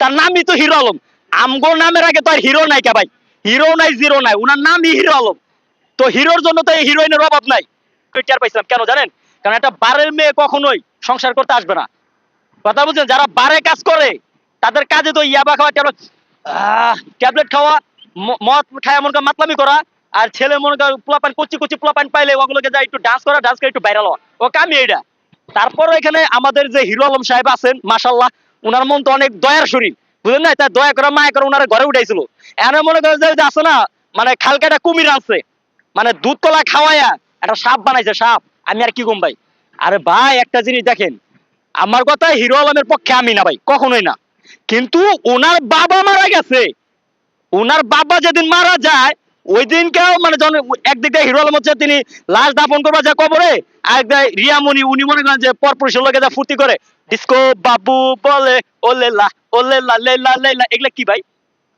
তার নামই তো হিরো আলম। আমগো নামের আগে তো আর হিরো নাই কে ভাই? হিরো নাই, জিরো নাই ওনার নামই হিরো আলম। তো হিরোর জন্য তো এই হিরোইনের অভাব নাই। টের পাইছিলাম, কেন জানেন? কারণ একটা বারের মেয়ে কখনোই সংসার করতে আসবে না। কথা বুঝছেন? যারা বারে কাজ করে, তাদের কাজে তো ইয়াবা খাওয়া ট্যাবলেট ট্যাবলেট খাওয়া মদ খায় মনে মাতলামি করা, আর ছেলে মনে কর পোলাপান, কচি কচি পোলাপান পাইলে ওগুলোকে যা একটু ডান্স করা ডান্স করে একটু ভাইরাল হওয়া। ও কামি এটা তারপর এখানে আমাদের যে হিরো আলম সাহেব আছেন মাসাল্লাহ উনার মন তো অনেক দয়ার শরীর, বুঝলেন না? তাই দয়া করে মায়া করে উনার ঘরে উঠাইছিল। এনে মনে করেন যে আছে না মানে খালকাটা কুমির আনছে মানে দুধ কলা খাওয়াইয়া একটা সাপ বানাইছে, সাপ। আমি আর কি কম ভাই? আরে ভাই, একটা জিনিস দেখেন, আমার কথা হিরো আলমের পক্ষে আমি না ভাই, কখনোই না। কিন্তু ওনার বাবা মারা গেছে। ওনার বাবা যেদিন মারা যায় ওই দিনকেও মানে যখন একদিকে হিরো আলম হচ্ছে তিনি লাশ দাফন করবার যায় কবরে, আর একদিকে রিয়ামণি উনি মনে করেন যে পরপুরুষের লোকে যা ফুর্তি করে। ডিস্কো বাবু বলে, ওলে লা ওলে লা, লে লা লে লা। এগুলা কি ভাই?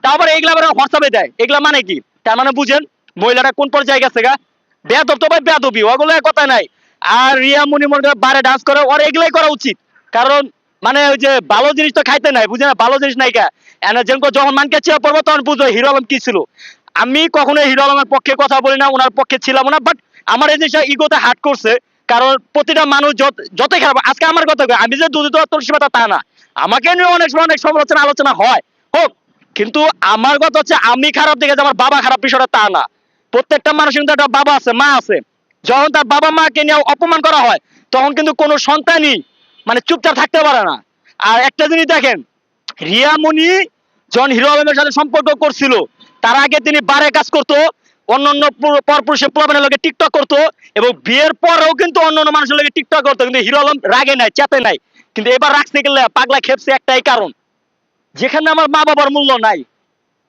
তারপর এগুলা আবার হোয়াটসঅ্যাপে দেয়। এগুলা মানে কি? তার মানে বুঝেন মহিলাটা কোন পর্যায়ে গেছে গা? বেয়াদব তো ভাই, বেয়াদবি, ওগুলো কথা নাই। আর রিয়া মুনি করে বারে ডান্স করে, ওর এগুলাই করা উচিত। কারণ মানে ওই যে ভালো জিনিস তো খাইতে নাই বুঝে না? ভালো জিনিস নাই কা এনে যেন যখন মানকে চেয়ে পড়ব, তখন বুঝব হিরো আলম কি ছিল। আমি কখনো হিরো আলমের পক্ষে কথা বলি না, ওনার পক্ষে ছিলাম না বাট আমার এই জিনিসটা ইগোতে হার্ট করছে। কারণ প্রতিটা মানুষ যত- যতই খারাপ, আজকে আমার কথা আমি যে দুধ পাতা তা না। আমাকে নিয়ে অনেক সময়, অনেক সমালোচনা, আলোচনা হয়। হোক, কিন্তু আমার কথা হচ্ছে, আমি খারাপ দেখে আমার বাবা খারাপ বিষয়টা তা না। প্রত্যেকটা মানুষের কিন্তু একটা বাবা আছে, মা আছে। যখন তার বাবা মাকে নিয়ে অপমান করা হয়, তখন কিন্তু কোনো সন্তানই মানে চুপচাপ থাকতে পারে না। আর একটা জিনিস দেখেন রিয়ামণি যখন হিরো আলমের সাথে সম্পর্ক করছিল তার আগে তিনি বারে কাজ করতো, অন্যান্য পুরো- পরপুরুষের পোলাপানের লোকে টিকটক করতো এবং বিয়ের পরেও কিন্তু অন্যান্য মানুষের লোকে টিকটক করতো, কিন্তু হিরো আলম রাগে নাই চেতে নাই। কিন্তু এবার রাখতে গেলে পাগলা খেপছে একটাই কারণ, যেখানে আমার মা বাবার মূল্য নাই,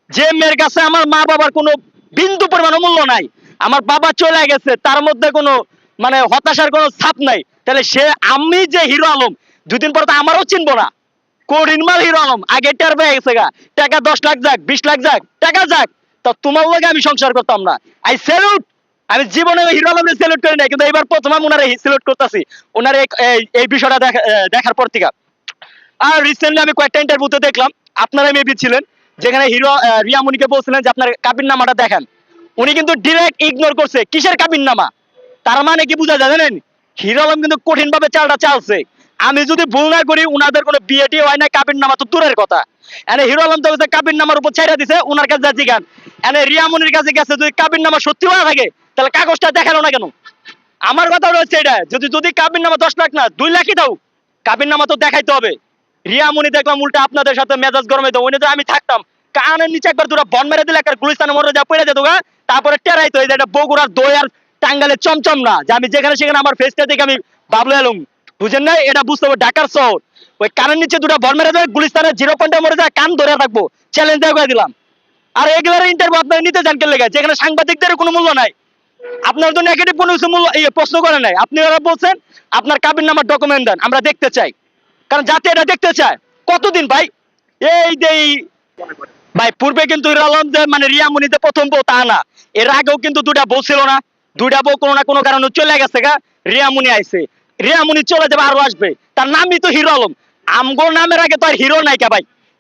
যে মেয়ের কাছে আমার মা বাবার কোনো বিন্দু পরিমাণ মূল্য নাই, আমার বাবা চলে গেছে, তার মধ্যে কোনো মানে হতাশার কোনো ছাপ নাই, তাহলে সে আমি যে হিরো আলম, দুদিন পর তো আমারও চিনবো না। করিন মাল হিরো আলম আগে টের গেছে গা। টাকা দশ লাখ যাক বিশ লাখ যাক টাকা যাক। তোমার লগে আমি সংসার করতাম না। আই স্যালুট আমি জীবনে হিরো করি কিন্তু এবার প্রথমে আমি ওনারে করতেছি। ওনার এই- বিষয়টা দেখার পর থেকে। আর রিসেন্টলি আমি কয়েকটা ইন্টারভিউতে দেখলাম আপনারা মেবি ছিলেন যেখানে হিরো আহ, রিয়ামণিকে বলছিলেন যে আপনার কাবিন নামাটা দেখান। উনি কিন্তু ডিরেক্ট ইগনোর করছে কিসের কাবিন নামা? তার মানে কি বোঝা যায় জানেন? হিরো আলম কিন্তু কঠিন ভাবে চালটা চালছে। আমি যদি ভুল না করি, উনাদের কোনো বিয়েটি হয় না কাবিন নামা তো দূরের কথা। এনে হিরো আলম তো কাবিন নামার উপর ছেড়ে দিছে, উনার কাছে যা জিগান এনে রিয়ামনির কাছে গেছে, যদি কাবিন নামা সত্যি হয়ে থাকে, তাহলে কাগজটা দেখাল না কেন? আমার কথা রয়েছে এটা, যদি যদি কাবিন নামা দশ লাখ না, দুই লাখই দাও। কাবিন নামা তো দেখাইতে হবে। রিয়ামনি দেখলাম উল্টা আপনাদের সাথে মেজাজ গরমে তো উনি তো আমি থাকতাম। কানের নিচে একবার দুটো বন মেরে দিলে, একবার গুলিস্তানে মরে যা, পড়ে যেত তারপরে টেরাইতো এটা বগুড়ার দই আর টাঙ্গালের চমচম না, যে আমি যেখানে সেখানে আমার ফেসটা দেখে আমি বাবলু এলুম। বুঝেন না এটা বুঝতে হবে, ঢাকার শহর। ওই কানের নিচে দুটো বন মেরে দেবে গুলিস্তানের জিরো পয়েন্টে মরে যায়, কান ধরে থাকব। চ্যালেঞ্জ দিয়ে দিলাম। আর এগুলোর ইন্টারভিউ আপনারা নিতে চান কেন লেগে যেখানে সাংবাদিকদের কোনো মূল্য নাই। আপনার জন্য নেগেটিভ কোনো কিছু মূল্য ইয়ে প্রশ্ন করে নাই। আপনি ওরা বলছেন, আপনার কাবিন নামার ডকুমেন্ট দেন, আমরা দেখতে চাই। কারণ যাতে এটা দেখতে চায়। কতদিন ভাই? এই যে ভাই, পূর্বে কিন্তু আলম যে মানে রিয়ামণি যে প্রথম বউ, তা না। এর আগেও কিন্তু দুটা বউ ছিল না। দুইটা বউ কোনো না কোনো কারণে চলে গেছে গা। রিয়ামণি আইছে। রিয়ামণি চলে যাবে, আরও আসবে। তার নামই তো হিরো আলম। আমগো নামের আগে তো আর হিরো নাই কা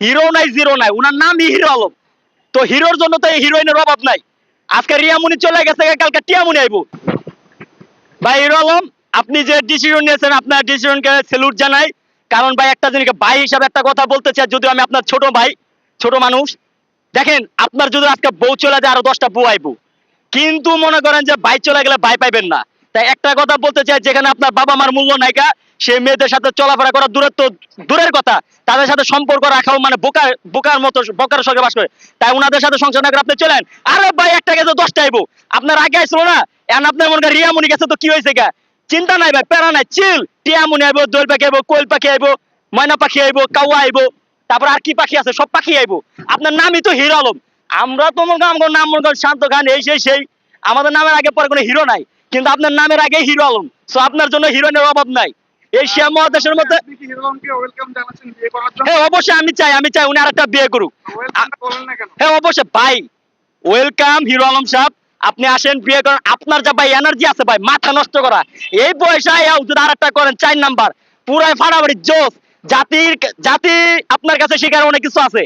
হিরো নাই, জিরো নাই। ওনার নামই হিরো আলম। তো হিরোর জন্য তো এই হিরোইনের অভাব নাই। আজকে রিয়ামণি চলে গেছে, কালকে টিয়ামণি আইবো। ভাই, হিরো আলম, আপনি যে ডিসিশন নিয়েছেন, আপনার ডিসিশনকে স্যালুট জানাই। কারণ ভাই, একটা জিনিস ভাই হিসাবে একটা কথা বলতে চাই, যদিও আমি আপনার ছোট ভাই, ছোট মানুষ। দেখেন, আপনার যদি আজকে বউ চলে যায়, আরও দশটা বউ আইবো। কিন্তু মনে করেন যে ভাই চলে গেলে ভাই পাইবেন না। তাই একটা কথা বলতে চাই, যেখানে আপনার বাবা মার মূল্য নাইকা সেই মেয়েদের সাথে চলাফেরা করা দূরের দূরের কথা। তাদের সাথে সম্পর্ক রাখাও মানে বোকার বোকার মতো, বোকার সঙ্গে বাস করে। তাই ওনাদের সাথে সংসার না করে আপনি চলেন। আরে ভাই, একটা গেছে দশটা আইবো। আপনার আগে আইছিল না? এখন আপনার মনে করেন রিয়ামণি গেছে তো কি হয়েছে গা? চিন্তা নাই ভাই, প্যারা নাই, চিল। টিয়ামুনি আইবো, দোল পাখি আইবো, কোয়েল পাখি আইবো, ময়না পাখি আইবো, কাউয়া আইবো, তারপর আর কি পাখি আছে? সব পাখি আইবো। আপনার নামই তো হিরো আলম। আমরা তো মনে নাম মনে শান্ত খান, এই, সেই সেই। আমাদের নামের আগে পরে কোনো হিরো নাই। কিন্তু আপনার নামের আগে হিরো আলম। সো আপনার জন্য হিরোইনের অভাব নাই। এশিয়া মহাদেশের মধ্যে হ্যাঁ অবশ্যই আমি চাই আমি চাই উনি আরেকটা বিয়ে করুক। হ্যাঁ অবশ্যই ভাই ওয়েলকাম হিরো আলম সাহেব। আপনি আসেন বিয়ে করেন। আপনার যা ভাই এনার্জি আছে ভাই মাথা নষ্ট করা। এই বয়সে যদি আরেকটা করেন চার নাম্বার। পুরাই ফাড়াবাড়ি জোস জাতির জাতি আপনার কাছে শিকার অনেক কিছু আছে।